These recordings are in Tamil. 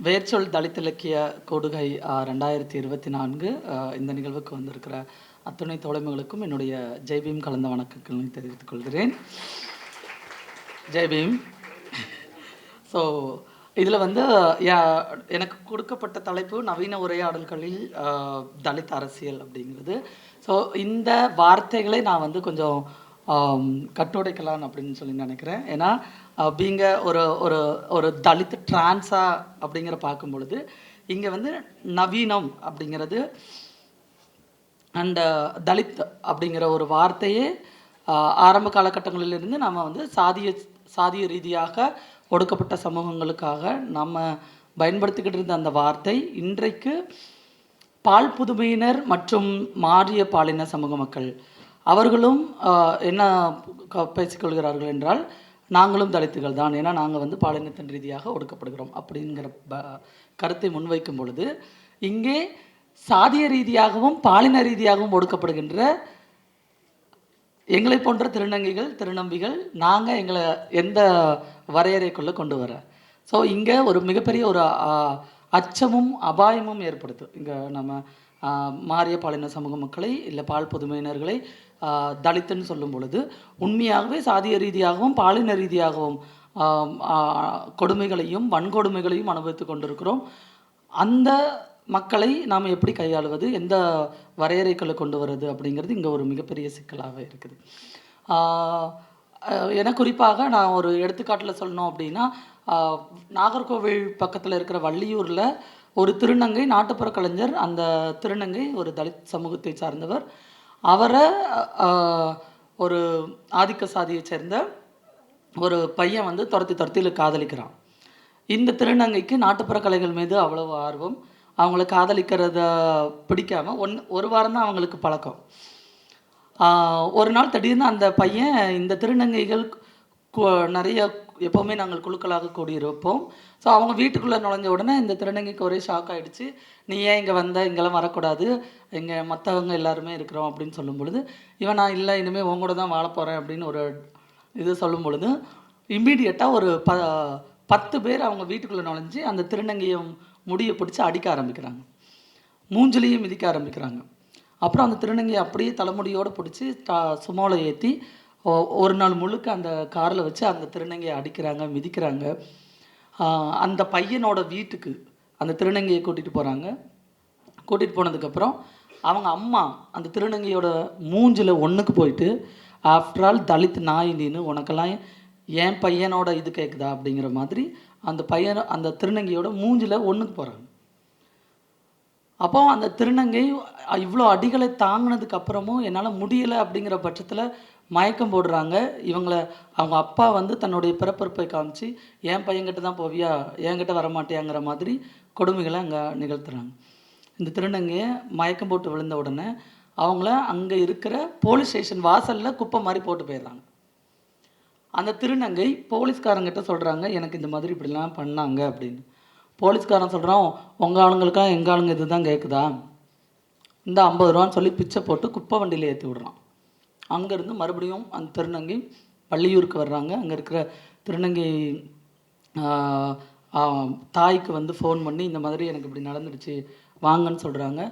வேர்ச்சொல் தலித் இலக்கிய கொடுகை ரெண்டாயிரத்தி இருபத்தி நான்கு இந்த நிகழ்வுக்கு வந்திருக்கிற அத்துணை தோழமைகளுக்கும் என்னுடைய ஜெய்பீம் கலந்த வணக்கங்களை தெரிவித்துக் கொள்கிறேன். ஜெய்பீம் ஸோ இதில் வந்து எனக்கு கொடுக்கப்பட்ட தலைப்பு நவீன உரையாடல்களில் தலித் அரசியல் அப்படிங்கிறது. ஸோ இந்த வார்த்தைகளை நான் வந்து கொஞ்சம் ஆம், கட்டுடைக்கலாம் அப்படின்னு சொல்லி நினைக்கிறேன். ஏன்னா அப்படிங்க ஒரு ஒரு ஒரு தலித் டிரான்ஸா அப்படிங்கிற பார்க்கும் பொழுது இங்கே வந்து நவீனம் அப்படிங்கிறது அண்ட் தலித் அப்படிங்கிற ஒரு வார்த்தையே ஆரம்ப காலகட்டங்களிலிருந்து நம்ம வந்து சாதிய சாதிய ரீதியாக ஒடுக்கப்பட்ட சமூகங்களுக்காக நம்ம பயன்படுத்திக்கிட்டு இருந்த அந்த வார்த்தை இன்றைக்கு பால் புதுமையினர் மற்றும் மாறிய பாலின சமூக மக்கள். அவர்களும் என்ன பேசிக்கொள்கிறார்கள் என்றால் நாங்களும் தலித்துகள் தான். ஏன்னா நாங்கள் வந்து பாலினத்தின் ரீதியாக ஒடுக்கப்படுகிறோம் அப்படிங்கிற ப- கருத்தை முன்வைக்கும் பொழுது இங்கே சாதிய ரீதியாகவும் பாலின ரீதியாகவும் ஒடுக்கப்படுகின்ற எங்களை போன்ற திருநங்கைகள் திருநம்பிகள் நாங்கள் எங்களை எந்த வரையறைக்குள்ளே கொண்டு வர. ஸோ இங்கே ஒரு மிகப்பெரிய ஒரு அச்சமும் அபாயமும் ஏற்படுது இங்கே நம்ம ஆ, மாறிய பாலின சமூக மக்களை இல்லை பால் புதுமையினர்களை தலித்துன்னு சொல்லும் பொழுது உண்மையாகவே சாதிய ரீதியாகவும் பாலின ரீதியாகவும் கொடுமைகளையும் வன்கொடுமைகளையும் அனுபவித்து கொண்டிருக்கிறோம். அந்த மக்களை நாம் எப்படி கையாளுவது? எந்த வரையறைகளை கொண்டு வருது? அப்படிங்கிறது இங்கே ஒரு மிகப்பெரிய சிக்கலாக இருக்குது. என குறிப்பாக நான் ஒரு எடுத்துக்காட்டில் சொல்லணும் அப்படின்னா நாகர்கோவில் பக்கத்தில் இருக்கிற வள்ளியூரில் ஒரு திருநங்கை நாட்டுப்புற கலைஞர் அந்த திருநங்கை ஒரு தலித் சமூகத்தை சார்ந்தவர். அவரை ஒரு ஆதிக்க சாதியை சேர்ந்த ஒரு பையன் வந்து துரத்தி துரத்தியில் காதலிக்கிறான். இந்த திருநங்கைக்கு நாட்டுப்புற கலைகள் மீது அவ்வளவு ஆர்வம். அவங்கள காதலிக்கிறத பிடிக்காம ஒன் ஒரு வாரம் தான் அவங்களுக்கு பழக்கம். ஒரு நாள் திடீர்னு அந்த பையன் இந்த திருநங்கைகள் நிறைய எப்போவுமே நாங்கள் குழுக்களாக கூடியிருப்போம். ஸோ அவங்க வீட்டுக்குள்ளே நுழைஞ்ச உடனே இந்த திருநங்கைக்கு ஒரே ஷாக் ஆகிடுச்சு நீ ஏன் இங்கே வந்த? இங்கெல்லாம் வரக்கூடாது. இங்கே மற்றவங்க எல்லாருமே இருக்கிறோம் அப்படின்னு சொல்லும் பொழுது இவன் நான் இல்லை இனிமேல் உன் கூட தான் வாழ போகிறேன் அப்படின்னு ஒரு இது சொல்லும் பொழுது இம்மீடியட்டாக ஒரு ப பத்து பேர் அவங்க வீட்டுக்குள்ளே நுழைஞ்சு அந்த திருநங்கையை முடியை பிடிச்சி அடிக்க ஆரம்பிக்கிறாங்க. மூஞ்சிலையும் மிதிக்க ஆரம்பிக்கிறாங்க. அப்புறம் அந்த திருநங்கையை அப்படியே தலைமுடியோடு பிடிச்சி சுமோலை ஏற்றி ஒரு நாள் முழுக்க அந்த காரில் வச்சு அந்த திருநங்கையை அடிக்கிறாங்க மிதிக்கிறாங்க. அந்த பையனோட வீட்டுக்கு அந்த திருநங்கையை கூட்டிகிட்டு போகிறாங்க கூட்டிகிட்டு போனதுக்கப்புறம் அவங்க அம்மா அந்த திருநங்கையோட மூஞ்சில் ஒன்றுக்கு போயிட்டு ஆஃப்டர் ஆல் தலித் நாய் உனக்கெல்லாம் என் பையனோட இது கேட்குதா அப்படிங்கிற மாதிரி அந்த பையன் அந்த திருநங்கையோட மூஞ்சில் ஒன்றுக்கு போகிறாங்க அப்போ அந்த திருநங்கை இவ்வளோ அடிகளை தாங்கினதுக்கு அப்புறமும் என்னால் முடியலை அப்படிங்கிற பட்சத்தில் மயக்கம் போடுறாங்க. இவங்களை அவங்க அப்பா வந்து தன்னுடைய பிறப்பிறப்பை காமிச்சு என் பையன்கிட்ட தான் போவியா? என்கிட்ட வரமாட்டியாங்கிற மாதிரி கொடுமைகளை அங்கே நிகழ்த்துறாங்க. இந்த திருநங்கையை மயக்கம் போட்டு விழுந்த உடனே அவங்கள அங்கே இருக்கிற போலீஸ் ஸ்டேஷன் வாசலில் குப்பை மாதிரி போட்டு போயிடுறாங்க. அந்த திருநங்கை போலீஸ்காரங்கிட்ட சொல்கிறாங்க எனக்கு இந்த மாதிரி இப்படிலாம் பண்ணாங்க அப்படின்னு. போலீஸ்காரன் சொல்கிறான் உங்கள் ஆளுங்களுக்கெல்லாம் எங்கள் ஆளுங்க இதுதான் கேட்குதா இந்த ஐம்பது ரூபான்னு சொல்லி பிச்சை போட்டு குப்பை வண்டியில் ஏற்றி விடுறான். அங்கேருந்து மறுபடியும் அந்த திருநங்கை பள்ளியூருக்கு வர்றாங்க. அங்கே இருக்கிற திருநங்கை தாய்க்கு வந்து ஃபோன் பண்ணி இந்த மாதிரி எனக்கு இப்படி நடந்துடுச்சு வாங்கன்னு சொல்கிறாங்க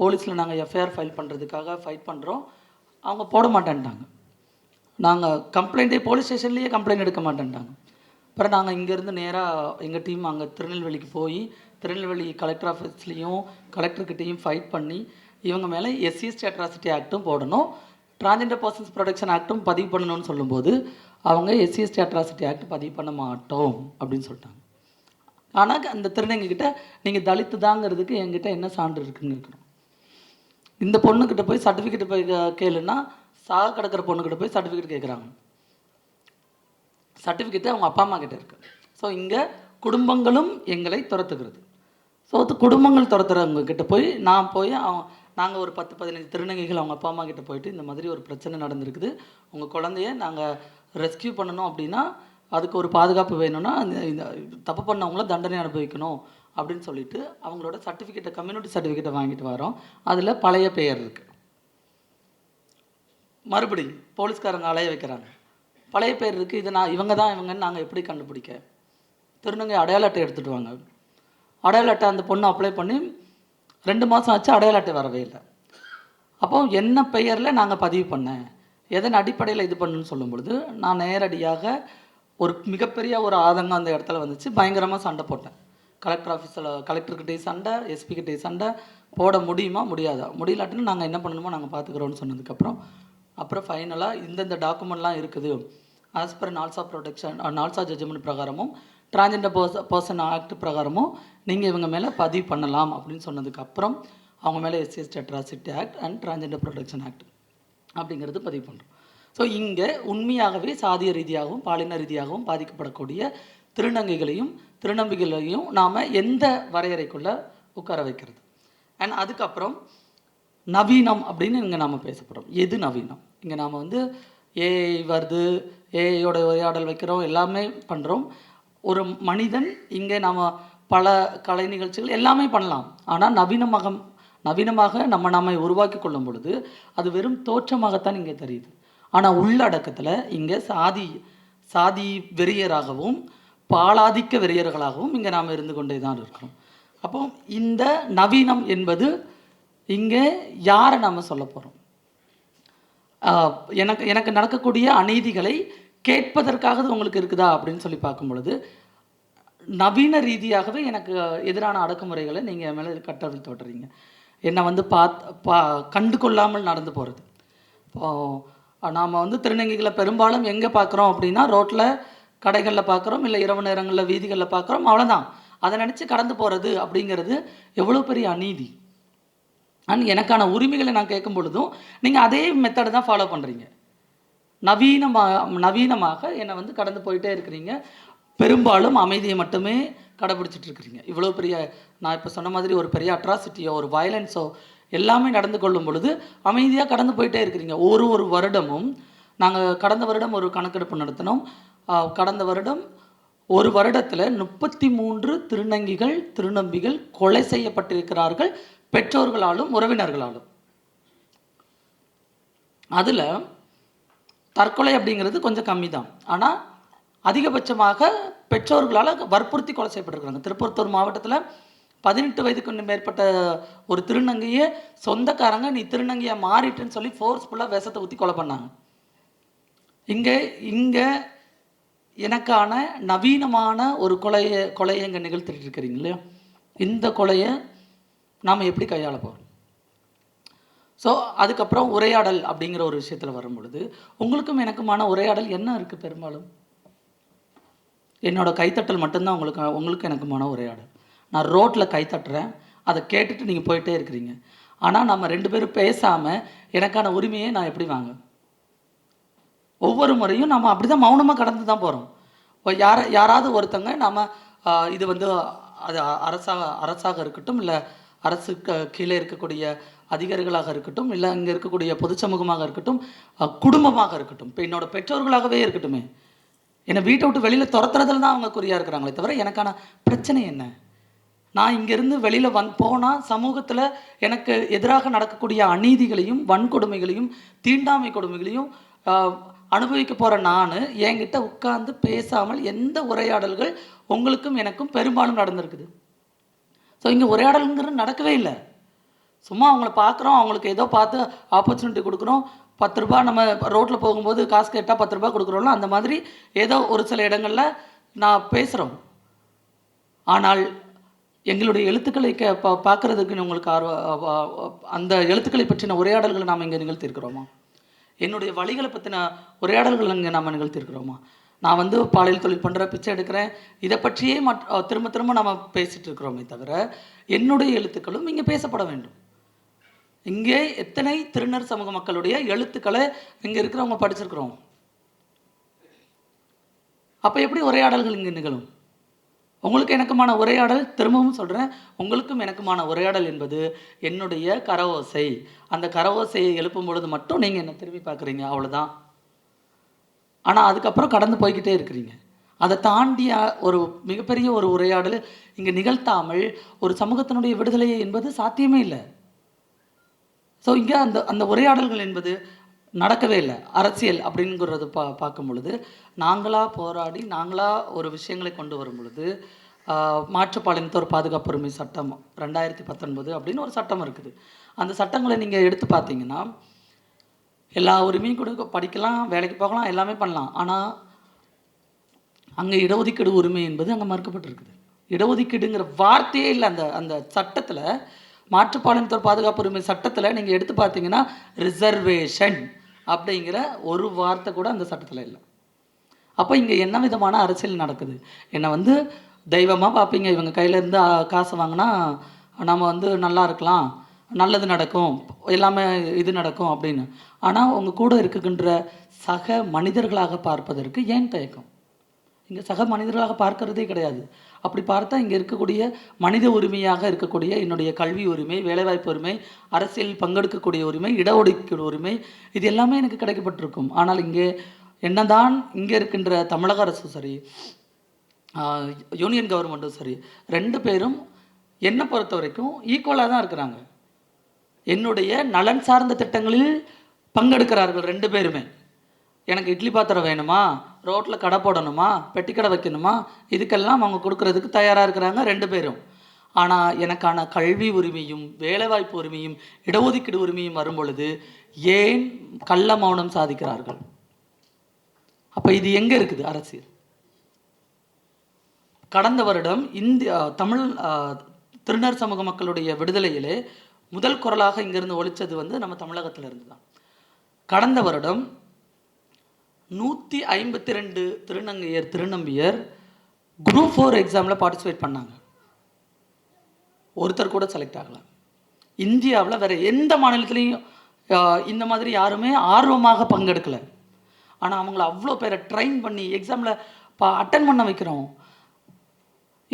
போலீஸில் நாங்கள் எஃப்ஐஆர் ஃபைல் பண்ணுறதுக்காக ஃபைட் பண்ணுறோம் அவங்க போட மாட்டேன்ட்டாங்க. நாங்கள் கம்ப்ளைண்ட்டே போலீஸ் ஸ்டேஷன்லேயே கம்ப்ளைண்ட் எடுக்க மாட்டேன்ட்டாங்க. அப்புறம் நாங்கள் இங்கேருந்து நேராக எங்கள் டீம் அங்கே திருநெல்வேலிக்கு போய் திருநெல்வேலி கலெக்டர் ஆஃபீஸ்லேயும் கலெக்டர்கிட்டையும் ஃபைட் பண்ணி இவங்க மேலே எஸ்சிஎஸ்டி அட்ராசிட்டி ஆக்ட்டும் போடணும். டிரான்ஜெண்டர் பர்சன்ஸ் ப்ரொடெக்ஷன் ஆக்ட்டும் பதிவு பண்ணணும்னு சொல்லும்போது அவங்க எஸ்சிஎஸ்டி அட்ராசிட்டி ஆக்ட் பதிவு பண்ண மாட்டோம் அப்படின்னு சொல்லிட்டாங்க. ஆனால் அந்த திருநங்கைக்கிட்ட நீங்கள் தலித்து தாங்கிறதுக்கு என்கிட்ட என்ன சான்று இருக்குன்னு இருக்கணும் இந்த பொண்ணுக்கிட்ட போய் சர்டிஃபிகேட் போய் கேளுன்னா சாக கிடக்கிற பொண்ணுக்கிட்ட போய் சர்டிஃபிகேட் கேட்குறாங்க சர்டிஃபிகேட்டு அவங்க அப்பா அம்மா கிட்ட இருக்கு. ஸோ இங்கே குடும்பங்களும் எங்களை துரத்துக்கிறது ஸோ குடும்பங்கள் துரத்துறவங்க கிட்ட போய் நான் போய் அவன் நாங்கள் ஒரு பத்து பதினஞ்சு திருநங்கைகள் அவங்க அப்பா அம்மா கிட்ட போயிட்டு இந்த மாதிரி ஒரு பிரச்சனை நடந்திருக்குது. உங்கள் குழந்தைய நாங்கள் ரெஸ்க்யூ பண்ணணும் அப்படின்னா அதுக்கு ஒரு பாதுகாப்பு வேணும்னா இந்த- இந்த தப்பு பண்ணவங்கள தண்டனை அனுபவிக்கணும் அப்படின்னு சொல்லிட்டு அவங்களோட சர்டிஃபிகேட்டை கம்யூனிட்டி சர்டிஃபிகேட்டை வாங்கிட்டு வரோம். அதில் பழைய பெயர் இருக்குது மறுபடி போலீஸ்காரங்க அலைய வைக்கிறாங்க. பழைய பேர் இருக்குது இது நான் இவங்க தான் இவங்கன்னு நாங்கள் எப்படி கண்டுபிடிக்க? திருநங்கை அடையாள அட்டை எடுத்துகிட்டு வாங்க. அடையாள அட்டை அந்த பொண்ணு அப்ளை பண்ணி ரெண்டு மாதம் ஆச்சு அடையாள அட்டை வரவே இல்லை. அப்போ என்ன பெயரில் நாங்கள் பதிவு பண்ணேன்? எதன் அடிப்படையில் இது பண்ணுன்னு சொல்லும் பொழுது நான் நேரடியாக ஒரு மிகப்பெரிய ஒரு ஆதங்கம் அந்த இடத்துல வந்துச்சு. பயங்கரமாக சண்டை போட்டேன். கலெக்டர் ஆஃபீஸில் கலெக்டர்கிட்டே சண்டை எஸ்பிக்கிட்டே சண்டை. போட முடியுமா? முடியாதா? முடியலாட்டின்னு நாங்கள் என்ன பண்ணணுமோ நாங்கள் பார்த்துக்குறோன்னு சொன்னதுக்கப்புறம் அப்புறம் ஃபைனலாக இந்தந்த டாக்குமெண்ட்லாம் இருக்குது. As per NALSA protection NALSA judgment பிரகாரமும் transgender பர்ச பர்சன் ஆக்ட் பிரகாரமும் நீங்கள் இவங்க மேலே பதிவு பண்ணலாம் அப்படின்னு சொன்னதுக்கப்புறம் அவங்க மேலே SC ST atrocity act and transgender protection act அப்படிங்கிறது பதிவு பண்ணுறோம் ஸோ இங்கே உண்மையாகவே சாதிய ரீதியாகவும் பாலின ரீதியாகவும் பாதிக்கப்படக்கூடிய திருநங்கைகளையும் திருநம்பிகளையும் நாம் எந்த வரையறைக்குள்ளே உட்கார வைக்கிறது? அண்ட் அதுக்கப்புறம் நவீனம் அப்படின்னு இங்கே நாம் பேசப்படுறோம் எது நவீனம்? இங்கே நாம் வந்து ஏஐ வருது ஏஐயோட உரையாடல் வைக்கிறோம் எல்லாமே பண்ணுறோம் ஒரு மனிதன் இங்கே நாம் பல கலை நிகழ்ச்சிகள் எல்லாமே பண்ணலாம். ஆனால் நவீனமாக நவீனமாக நம்ம நம்மை உருவாக்கி கொள்ளும் பொழுது அது வெறும் தோற்றமாகத்தான் இங்கே தெரியுது. ஆனால் உள்ளடக்கத்தில் இங்கே சாதி சாதி வெறியராகவும் பாலாதிக்க வெறியர்களாகவும் இங்கே நாம் இருந்து கொண்டே தான் இருக்கிறோம். அப்போ இந்த நவீனம் என்பது இங்கே யாரை நாம் சொல்ல போகிறோம் எனக்கு எனக்கு நடக்கக்கூடிய அநீதிகளை கேட்பதற்காக உங்களுக்கு இருக்குதா அப்படின்னு சொல்லி பார்க்கும் பொழுது நவீன ரீதியாகவே எனக்கு எதிரான அடக்குமுறைகளை நீங்கள் மேலே கட்டவிழ்த்து விட்டுறீங்க என்னை வந்து பாத் பா கண்டு கொள்ளாமல் நடந்து போகிறது இப்போது நாம் வந்து திருநங்கைகளை பெரும்பாலும் எங்கே பார்க்குறோம் அப்படின்னா ரோட்டில் கடைகளில் பார்க்குறோம் இல்லை இரவு நேரங்களில் வீதிகளில் பார்க்குறோம் அவ்வளோதான் அதை நினச்சி கடந்து போகிறது அப்படிங்கிறது எவ்வளோ பெரிய அநீதி. அண்ட் எனக்கான உரிமைகளை நான் கேட்கும் பொழுதும் நீங்கள் அதே மெத்தடை தான் ஃபாலோ பண்ணுறீங்க நவீனமாக நவீனமாக என்னை வந்து கடந்து போயிட்டே இருக்கிறீங்க. பெரும்பாலும் அமைதியை மட்டுமே கடைபிடிச்சிட்டு இருக்கிறீங்க இவ்வளோ பெரிய நான் இப்போ சொன்ன மாதிரி ஒரு பெரிய அட்ராசிட்டியோ ஒரு வயலன்ஸோ எல்லாமே நடந்து கொள்ளும் பொழுது அமைதியாக கடந்து போயிட்டே இருக்கிறீங்க. ஒரு ஒரு வருடமும் நாங்கள் கடந்த வருடம் ஒரு கணக்கெடுப்பு நடத்தினோம். கடந்த வருடம் ஒரு வருடத்தில் முப்பத்தி மூன்று திருநங்கிகள் திருநம்பிகள் கொலை செய்யப்பட்டிருக்கிறார்கள் பெற்றோர்களாலும் உறவினர்களாலும். அதில் தற்கொலை அப்படிங்கிறது கொஞ்சம் கம்மி தான் ஆனால் அதிகபட்சமாக பெற்றோர்களால் வற்புறுத்தி கொலை செய்யப்பட்டிருக்கிறாங்க. திருப்பத்தூர் மாவட்டத்தில் பதினெட்டு வயதுக்கு மேற்பட்ட ஒரு திருநங்கையை சொந்தக்காரங்க நீ திருநங்கையை மாறிட்டுன்னு சொல்லி ஃபோர்ஸ்ஃபுல்லாக விஷத்தை ஊற்றி கொலை பண்ணாங்க. இங்கே இங்கே எனக்கான நவீனமான ஒரு கொலையை கொலையை இங்கே நிகழ்த்திட்டு இருக்கிறீங்க இல்லையா? இந்த கொலையை நாம் எப்படி கையாள போகிறோம் ஸோ அதுக்கப்புறம் உரையாடல் அப்படிங்கிற ஒரு விஷயத்தில் வரும்பொழுது உங்களுக்கும் எனக்குமான உரையாடல் என்ன இருக்குது பெரும்பாலும்? என்னோட கைத்தட்டல் மட்டும்தான் உங்களுக்கு உங்களுக்கு எனக்குமான உரையாடல். நான் ரோட்டில் கைத்தட்டுறேன் அதை கேட்டுட்டு நீங்கள் போயிட்டே இருக்கிறீங்க. ஆனால் நம்ம ரெண்டு பேரும் பேசாமல் எனக்கான உரிமையை நான் எப்படி வாங்க? ஒவ்வொரு முறையும் நம்ம அப்படி தான் மௌனமாக கடந்து தான் போகிறோம் யார யாராவது ஒருத்தங்க நம்ம இது வந்து அது அரசாக அரசாக இருக்கட்டும் இல்லை அரசுக்கு கீழே இருக்கக்கூடிய அதிகாரிகளாக இருக்கட்டும் இல்லை இங்கே இருக்கக்கூடிய பொது சமூகமாக இருக்கட்டும் குடும்பமாக இருக்கட்டும் இப்போ என்னோட பெற்றோர்களாகவே இருக்கட்டுமே என்னை வீட்டை விட்டு வெளியில் துரத்துறதுல தான் அவங்க குறியாக இருக்கிறாங்களே தவிர எனக்கான பிரச்சனை என்ன? நான் இங்கேருந்து வெளியில் வந் போனால் சமூகத்தில் எனக்கு எதிராக நடக்கக்கூடிய அநீதிகளையும் வன்கொடுமைகளையும் தீண்டாமை கொடுமைகளையும் அனுபவிக்க போகிற நான் என்கிட்ட உட்கார்ந்து பேசாமல் எந்த உரையாடல்கள் உங்களுக்கும் எனக்கும் பெரும்பாலும் நடந்திருக்குது. ஸோ இங்கே உரையாடலுங்கிறது நடக்கவே இல்லை. சும்மா அவங்கள பார்க்குறோம் அவங்களுக்கு ஏதோ பார்த்து ஆப்பர்ச்சுனிட்டி கொடுக்குறோம். பத்து ரூபா நம்ம ரோட்டில் போகும்போது காசு கேட்டால் பத்து ரூபா கொடுக்குறோம்ல அந்த மாதிரி ஏதோ ஒரு சில இடங்களில் நான் பேசுகிறோம் ஆனால் எங்களுடைய எழுத்துக்களை கே பா பார்க்குறதுக்கு உங்களுக்கு ஆர்வ அந்த எழுத்துக்களை பற்றின உரையாடல்களை நாம் இங்கே நிகழ்த்தியிருக்கிறோமா? என்னுடைய வழிகளை பற்றின உரையாடல்கள் இங்கே நாம் நிகழ்த்தியிருக்கிறோமா? நான் வந்து பாலியல் தொழில் பண்ணுற பிச்சை எடுக்கிறேன். இதை பற்றியே மட் திரும்ப திரும்ப நம்ம பேசிகிட்டு இருக்கிறோமே தவிர என்னுடைய எழுத்துக்களும் இங்கே பேசப்பட வேண்டும். இங்கே எத்தனை திருநர் சமூக மக்களுடைய எழுத்துக்களை இங்கே இருக்கிறவங்க படிச்சிருக்கிறோம்? அப்போ எப்படி உரையாடல்கள் இங்கே நிகழும்? உங்களுக்கு எனக்குமான உரையாடல் திரும்பவும் சொல்கிறேன் உங்களுக்கும் எனக்குமான உரையாடல் என்பது என்னுடைய கரவோசை அந்த கரவோசையை எழுப்பும் பொழுது மட்டும் நீங்கள் என்னை திரும்பி பார்க்குறீங்க அவ்வளோதான் ஆனால் அதுக்கப்புறம் கடந்து போய்க்கிட்டே இருக்கிறீங்க. அதை தாண்டிய ஒரு மிகப்பெரிய ஒரு உரையாடல் இங்கே நிகழ்த்தாமல் ஒரு சமூகத்தினுடைய விடுதலை என்பது சாத்தியமே இல்லை. ஸோ இங்கே அந்த அந்த உரையாடல்கள் என்பது நடக்கவே இல்லை. அரசியல் அப்படிங்கிறது பா பார்க்கும் பொழுது நாங்களாக போராடி நாங்களாக ஒரு விஷயங்களை கொண்டு வரும் பொழுது மாற்றுப்பாலினத்தோர் பாதுகாப்பு உரிமை சட்டம் ரெண்டாயிரத்தி பத்தொன்பது அப்படின்னு ஒரு சட்டம் இருக்குது. அந்த சட்டங்களை நீங்கள் எடுத்து பார்த்தீங்கன்னா எல்லா உரிமையும் கொடுக்க படிக்கலாம் வேலைக்கு போகலாம் எல்லாமே பண்ணலாம். ஆனால் அங்கே இடஒதுக்கீடு உரிமை என்பது அங்கே மறுக்கப்பட்டிருக்குது. இடஒதுக்கீடுங்கிற வார்த்தையே இல்லை அந்த அந்த சட்டத்தில். மாற்றுப்பாலினத்தோர் பாதுகாப்பு உரிமை சட்டத்தில் நீங்கள் எடுத்து பார்த்தீங்கன்னா ரிசர்வேஷன் அப்படிங்கிற ஒரு வார்த்தை கூட அந்த சட்டத்தில் இல்லை. அப்போ இங்கே என்ன விதமான அரசியல் நடக்குது? என்னை வந்து தெய்வமாக பார்ப்பீங்க. இவங்க கையிலேருந்து காசு வாங்கினா நம்ம வந்து நல்லா இருக்கலாம். நல்லது நடக்கும். எல்லாமே இது நடக்கும் அப்படின்னு. ஆனால் உங்கள் கூட இருக்குகின்ற சக மனிதர்களாக பார்ப்பதற்கு ஏன் தயக்கம்? இங்கே சக மனிதர்களாக பார்க்கறதே கிடையாது. அப்படி பார்த்தா இங்கே இருக்கக்கூடிய மனித உரிமையாக இருக்கக்கூடிய என்னுடைய கல்வி உரிமை வேலைவாய்ப்பு உரிமை அரசியல் பங்கெடுக்கக்கூடிய உரிமை இடஒதுக்கீடு உரிமை இது எல்லாமே எனக்கு கிடைக்கப்பட்டிருக்கும். ஆனால் இங்கே என்னதான் இங்கே இருக்கின்ற தமிழக அரசும் சரி யூனியன் கவர்மெண்ட்டும் சரி ரெண்டு பேரும் என்னை பொறுத்த வரைக்கும் ஈக்குவலாக தான் இருக்கிறாங்க. என்னுடைய நலன் சார்ந்த திட்டங்களில் பங்கெடுக்கிறார்கள் ரெண்டு பேருமே. எனக்கு இட்லி பாத்திரம் வேணுமா? ரோட்டில் கடை போடணுமா? பெட்டி கடை வைக்கணுமா? இதுக்கெல்லாம் அவங்க கொடுக்கறதுக்கு தயாராக இருக்கிறாங்க ரெண்டு பேரும். ஆனால் எனக்கான கல்வி உரிமையும் வேலைவாய்ப்பு உரிமையும் இடஒதுக்கீடு உரிமையும் வரும் பொழுது ஏன் கள்ள மௌனம் சாதிக்கிறார்கள்? அப்போ இது எங்கே இருக்குது அரசியல்? கடந்த வருடம் இந்திய தமிழ் திருநர் சமூக மக்களுடைய விடுதலையிலே முதல் குரலாக இங்கிருந்து ஒழிச்சது வந்து நம்ம தமிழகத்துல இருந்து தான் கடந்த வருடம் நூற்றி ஐம்பத்தி ரெண்டு திருநங்கையர் திருநம்பியர் குரூப் ஃபோர் எக்ஸாமில் பார்ட்டிசிபேட் பண்ணாங்க. ஒருத்தர் கூட செலக்ட் ஆகலை. இந்தியாவில் வேறு எந்த மாநிலத்துலேயும் இந்த மாதிரி யாருமே ஆர்வமாக பங்கெடுக்கல. ஆனால் அவங்கள அவ்வளோ பேரை ட்ரெயின் பண்ணி எக்ஸாமில் பா அட்டன் பண்ண வைக்கிறோம்.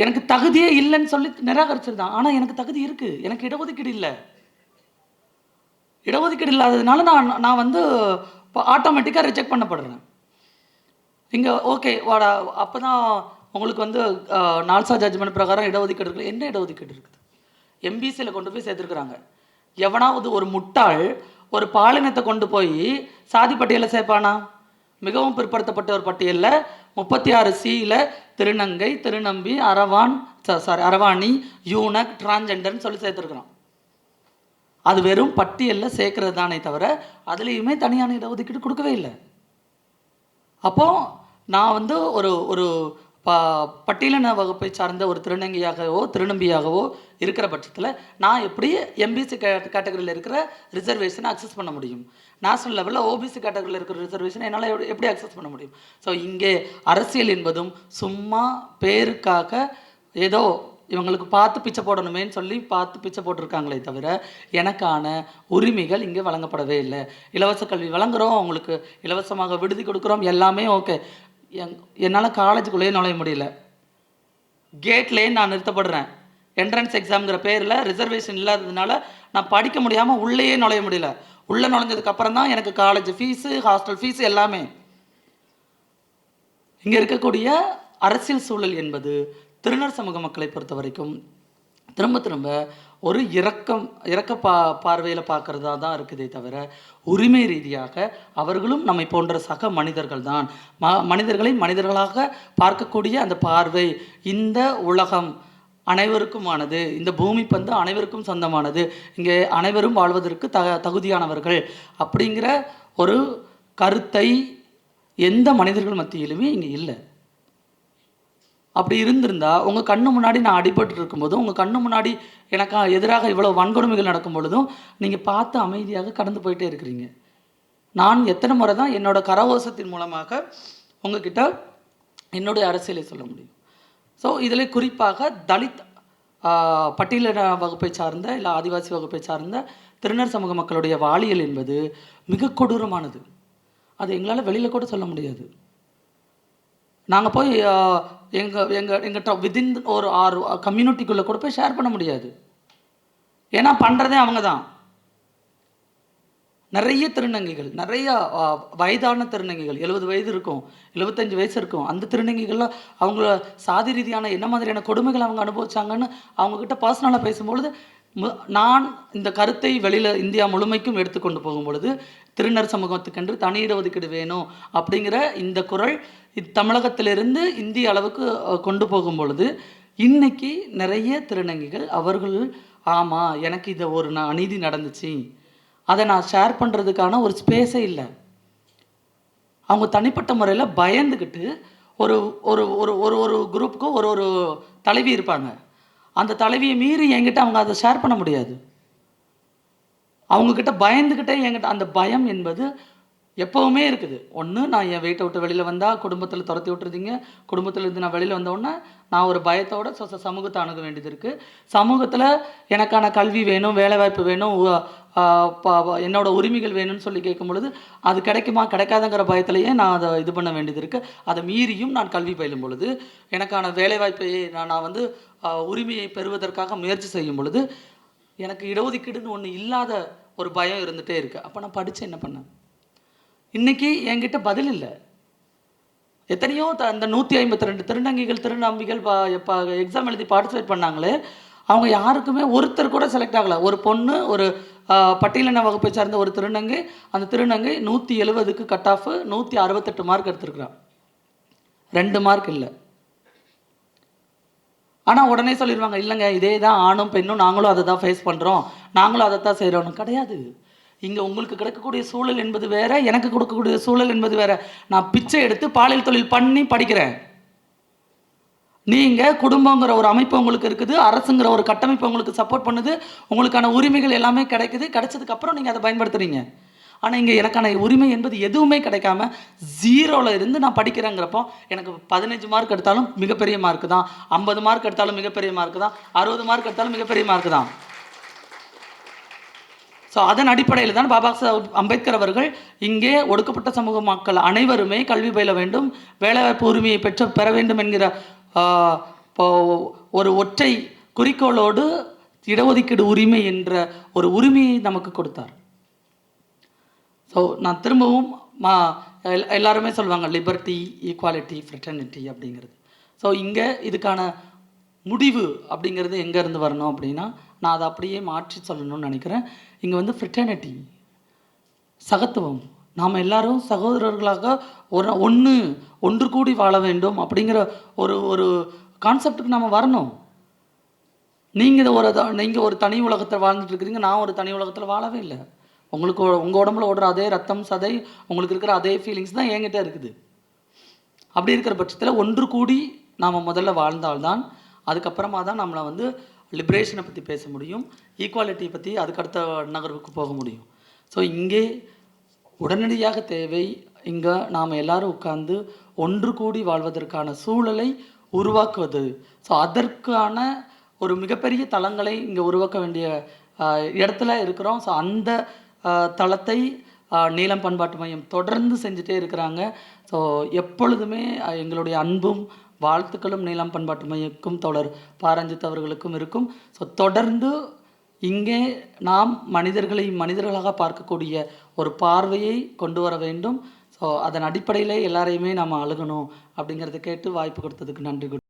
எனக்கு தகுதியே இல்லைன்னு சொல்லி நிராகரிச்சிருந்தான். ஆனால் எனக்கு தகுதி இருக்குது எனக்கு இடஒதுக்கீடு இல்லை. இடஒதுக்கீடு இல்லாததுனால நான் நான் வந்து இப்போ ஆட்டோமேட்டிக்காக ரிஜெக்ட் பண்ணப்படுறேன். இங்கே ஓகே வாடா அப்போ தான் உங்களுக்கு வந்து நால்சா ஜட்ஜ்மெண்ட் பிரகாரம் இடஒதுக்கீடு இருக்குது என்ன இடஒதுக்கீடு இருக்குது? எம்பிசியில் கொண்டு போய் சேர்த்துருக்குறாங்க. எவனாவது ஒரு முட்டாள் ஒரு பாலினத்தை கொண்டு போய் சாதி பட்டியலில் சேர்ப்பானா? மிகவும் பிற்படுத்தப்பட்ட ஒரு பட்டியலில் முப்பத்தி ஆறு சியில் திருநங்கை திருநம்பி அரவான் சாரி அரவாணி யூனக் டிரான்ஜெண்டர்னு சொல்லி சேர்த்துருக்குறான். அது வெறும் பட்டியலில் சேர்க்கறது தானே தவிர அதுலேயுமே தனியான இடஒதுக்கீடு கொடுக்கவே இல்லை. அப்போ நான் வந்து ஒரு ஒரு ப பட்டியலின வகுப்பை சார்ந்த ஒரு திருநங்கையாகவோ திருநம்பியாகவோ இருக்கிற பட்சத்தில் நான் எப்படி எம்பிசி கே கேட்டகரியில் இருக்கிற ரிசர்வேஷனை அக்சஸ் பண்ண முடியும்? நேஷனல் லெவலில் ஓபிசி கேட்டகரியில் இருக்கிற ரிசர்வேஷனை என்னால் எப்படி- எப்படி அக்சஸ் பண்ண முடியும்? ஸோ இங்கே அரசியல் என்பதும் சும்மா பேருக்காக ஏதோ இவங்களுக்கு பார்த்து பிச்சை போடணுமேன்னு சொல்லி பார்த்து பிச்சை போட்டிருக்காங்களே தவிர எனக்கான உரிமைகள் இங்கே வழங்கப்படவே இல்லை. இலவச கல்வி வழங்குகிறோம் அவங்களுக்கு இலவசமாக விடுதி கொடுக்குறோம் எல்லாமே ஓகே. எங் என்னால் காலேஜுக்குள்ளேயே நுழைய முடியல. கேட்லேயே நான் நிறுத்தப்படுறேன். என்ட்ரன்ஸ் எக்ஸாம்ங்கிற பேரில் ரிசர்வேஷன் இல்லாததுனால நான் படிக்க முடியாமல் உள்ளேயே நுழைய முடியல. உள்ளே நுழைஞ்சதுக்கப்புறம் தான் எனக்கு காலேஜ் ஃபீஸு ஹாஸ்டல் ஃபீஸு எல்லாமே. இங்கே இருக்கக்கூடிய அரசியல் சூழல் என்பது திருநர் சமூக மக்களை பொறுத்த வரைக்கும் திரும்ப திரும்ப ஒரு இரக்கம் இரக்க பா பார்வையில் பார்க்குறதா தான் இருக்குதே தவிர உரிமை ரீதியாக அவர்களும் நம்மை போன்ற சக மனிதர்கள் தான். ம மனிதர்களை மனிதர்களாக பார்க்கக்கூடிய அந்த பார்வை இந்த உலகம் அனைவருக்குமானது. இந்த பூமி பந்து அனைவருக்கும் சொந்தமானது. இங்கே அனைவரும் வாழ்வதற்கு த தகுதியானவர்கள் அப்படிங்கிற ஒரு கருத்தை எந்த மனிதர்கள் மத்தியிலுமே இங்கே இல்லை. அப்படி இருந்திருந்தா உங்கள் கண்ணு முன்னாடி நான் அடிபட்டு இருக்கும்போதும் உங்கள் கண்ணு முன்னாடி எனக்கு எதிராக இவ்வளோ வன்கொடுமைகள் நடக்கும் பொழுதும் நீங்கள் பார்த்து அமைதியாக கடந்து போயிட்டே இருக்கிறீங்க. நான் எத்தனை முறை தான் என்னோட கரகோசத்தின் மூலமாக உங்ககிட்ட என்னுடைய அரசியலை சொல்ல முடியும். ஸோ இதில் குறிப்பாக தலித் பட்டியலின வகுப்பை சார்ந்த இல்லை ஆதிவாசி வகுப்பை சார்ந்த திருநர் சமூக மக்களுடைய வாழியல் என்பது மிக கொடூரமானது. அது எங்களால் வெளியில் கூட சொல்ல முடியாது. நாங்கள் போய் எங்கள் எங்கள் எங்கள் வித்தின் ஒரு ஆறு கம்யூனிட்டிக்குள்ளே கூட போய் ஷேர் பண்ண முடியாது. ஏன்னா பண்ணுறதே அவங்க தான் நிறைய திருநங்கைகள் நிறைய வயதான திருநங்கைகள் எழுபது வயது இருக்கும் எழுபத்தஞ்சு வயசு இருக்கும் அந்த திருநங்கைகள்லாம் அவங்கள சாதி ரீதியான என்ன மாதிரியான கொடுமைகள் அவங்க அனுபவிச்சாங்கன்னு அவங்கக்கிட்ட பர்சனலாக பேசும்பொழுது நான் இந்த கருத்தை வெளியில் இந்தியா முழுமைக்கும் எடுத்துக்கொண்டு போகும் பொழுது திருநர் சமூகத்துக்கென்று தனி இடஒதுக்கீடு வேணும் அப்படிங்கிற இந்த குரல் இது தமிழகத்திலிருந்து இந்திய அளவுக்கு கொண்டு போகும் பொழுது இன்னைக்கு நிறைய திருநங்கைகள் அவர்கள் ஆமாம் எனக்கு இதை ஒரு நான் அநீதி நடந்துச்சு. அதை நான் ஷேர் பண்ணுறதுக்கான ஒரு ஸ்பேஸே இல்லை. அவங்க தனிப்பட்ட முறையில் பயந்துக்கிட்டு ஒரு ஒரு ஒரு ஒரு ஒரு குரூப்புக்கும் ஒரு ஒரு தலைவி இருப்பாங்க. அந்த தலைவியை மீறி என்கிட்ட அவங்க அதை ஷேர் பண்ண முடியாது. அவங்கக்கிட்ட பயந்துக்கிட்டே என்கிட்ட அந்த பயம் என்பது எப்போவுமே இருக்குது. ஒன்று நான் என் வீட்டை விட்டு வெளியில் வந்தால் குடும்பத்தில் துரத்தி விட்டுருந்தீங்க குடும்பத்தில் இருந்து நான் வெளியில் வந்தோடனே நான் ஒரு பயத்தோட சொ- சமூகத்தை அணுக வேண்டியது இருக்குது சமூகத்தில் எனக்கான கல்வி வேணும் வேலைவாய்ப்பு வேணும் என்னோட உரிமைகள் வேணும்னு சொல்லி கேட்கும் பொழுது அது கிடைக்குமா கிடைக்காதுங்கிற பயத்திலேயே நான் அதை இது பண்ண வேண்டியது இருக்குது அதை மீறியும் நான் கல்வி பயிலும் பொழுது எனக்கான வேலைவாய்ப்பை நான் நான் வந்து உரிமையை பெறுவதற்காக முயற்சி செய்யும் பொழுது எனக்கு இடஒதுக்கீடுன்னு ஒன்று இல்லாத ஒரு பயம் இருந்துகிட்டே இருக்குது அப்போ நான் படித்து என்ன பண்ணேன்? இன்னைக்கு என்கிட்ட பதில் இல்லை. எத்தனையோ த அந்த நூற்றி ஐம்பத்தி ரெண்டு திருநங்கைகள் திருநம்பிகள் இப்போ எக்ஸாம் எழுதி பார்ட்டிசிபேட் பண்ணாங்களே அவங்க யாருக்குமே ஒருத்தர் கூட செலக்ட் ஆகலை. ஒரு பொண்ணு ஒரு பட்டியலின வகுப்பை சார்ந்த ஒரு திருநங்கை அந்த திருநங்கை நூற்றி எழுபதுக்கு கட் ஆஃப் நூற்றி அறுபத்தெட்டு மார்க் எடுத்திருக்கிறான். ரெண்டு மார்க் இல்லை. ஆனால் உடனே சொல்லிடுவாங்க இல்லைங்க இதே தான் ஆணும் பெண்ணும் நாங்களும் அதை தான் ஃபேஸ் பண்ணுறோம் நாங்களும் அதை தான் செய்கிறோம் கிடையாது. இங்கே உங்களுக்கு கிடைக்கக்கூடிய சூழல் என்பது வேற எனக்கு கொடுக்கக்கூடிய சூழல் என்பது வேற. நான் பிச்சை எடுத்து பாலியல் தொழில் பண்ணி படிக்கிறேன். நீங்கள் குடும்பங்கிற ஒரு அமைப்பு உங்களுக்கு இருக்குது அரசுங்கிற ஒரு கட்டமைப்பு உங்களுக்கு சப்போர்ட் பண்ணுது உங்களுக்கான உரிமைகள் எல்லாமே கிடைக்குது கிடைச்சதுக்கப்புறம் நீங்கள் அதை பயன்படுத்துகிறீங்க ஆனால் இங்கே எனக்கான உரிமை என்பது எதுவுமே கிடைக்காம ஜீரோவில் இருந்து நான் படிக்கிறேங்கிறப்போ எனக்கு பதினஞ்சு மார்க் எடுத்தாலும் மிகப்பெரிய மார்க் தான் ஐம்பது மார்க் எடுத்தாலும் மிகப்பெரிய மார்க் தான் அறுபது மார்க் எடுத்தாலும் மிகப்பெரிய மார்க் தான். ஸோ அதன் அடிப்படையில் தான் பாபா சாஹேப் அம்பேத்கர் அவர்கள் இங்கே ஒடுக்கப்பட்ட சமூக மக்கள் அனைவருமே கல்வி பயில வேண்டும் வேலைவாய்ப்பு உரிமையை பெற்று பெற வேண்டும் என்கிற ஒரு ஒற்றை குறிக்கோளோடு இடஒதுக்கீடு உரிமை என்ற ஒரு உரிமையை நமக்கு கொடுத்தார். ஸோ நான் திரும்பவும் மா எல்- எல்லாருமே சொல்லுவாங்க லிபர்ட்டி ஈக்குவாலிட்டி ஃப்ரெட்டர்னிட்டி அப்படிங்கிறது. ஸோ இங்கே இதுக்கான முடிவு அப்படிங்கிறது எங்கேருந்து வரணும் அப்படின்னா நான் அதை அப்படியே மாற்றி சொல்லணும்னு நினைக்கிறேன். இங்கே வந்து ஃப்ரிட்டர்னிட்டி சகத்துவம். நாம் எல்லாரும் சகோதரர்களாக ஒரு ஒன்று ஒன்று கூடி வாழ வேண்டும் அப்படிங்கிற ஒரு ஒரு கான்செப்டுக்கு நம்ம வரணும். நீங்கள் ஒரு நீங்கள் ஒரு தனி உலகத்தில் வாழ்ந்துட்டு இருக்கிறீங்க நான் ஒரு தனி உலகத்தில் வாழவே இல்லை. உங்களுக்கு உங்கள் உடம்புல ஓடுற அதே ரத்தம் சதை உங்களுக்கு இருக்கிற அதே ஃபீலிங்ஸ் தான் என்கிட்ட இருக்குது. அப்படி இருக்கிற பட்சத்தில் ஒன்று கூடி நாம் முதல்ல வாழ்ந்தால்தான் அதுக்கப்புறமா தான் நம்மளை வந்து லிபரேஷனை பற்றி பேச முடியும் ஈக்குவாலிட்டியை பற்றி அதுக்கடுத்த நகர்வுக்கு போக முடியும். ஸோ இங்கே உடனடியாக தேவை. இங்கே நாம் எல்லாரும் உட்கார்ந்து ஒன்று கூடி வாழ்வதற்கான சூழலை உருவாக்குவது. ஸோ அதற்கான ஒரு மிகப்பெரிய தளங்களை இங்கே உருவாக்க வேண்டிய இடத்துல இருக்கிறோம். ஸோ அந்த தளத்தை நீளம் பண்பாட்டு மையம் தொடர்ந்து செஞ்சுட்டே இருக்கிறாங்க. ஸோ எப்பொழுதுமே எங்களுடைய அன்பும் வாழ்த்துக்களும் நீளம் பண்பாட்டு மையக்கும் தொடர் பாரஞ்சித் அவர்களுக்கும் இருக்கும். ஸோ தொடர்ந்து இங்கே நாம் மனிதர்களை மனிதர்களாக பார்க்கக்கூடிய ஒரு பார்வையை கொண்டு வர வேண்டும். ஸோ அதன் அடிப்படையில் எல்லாரையுமே நாம் அழுகணும் அப்படிங்கிறத கேட்டு வாய்ப்பு கொடுத்ததுக்கு நன்றி.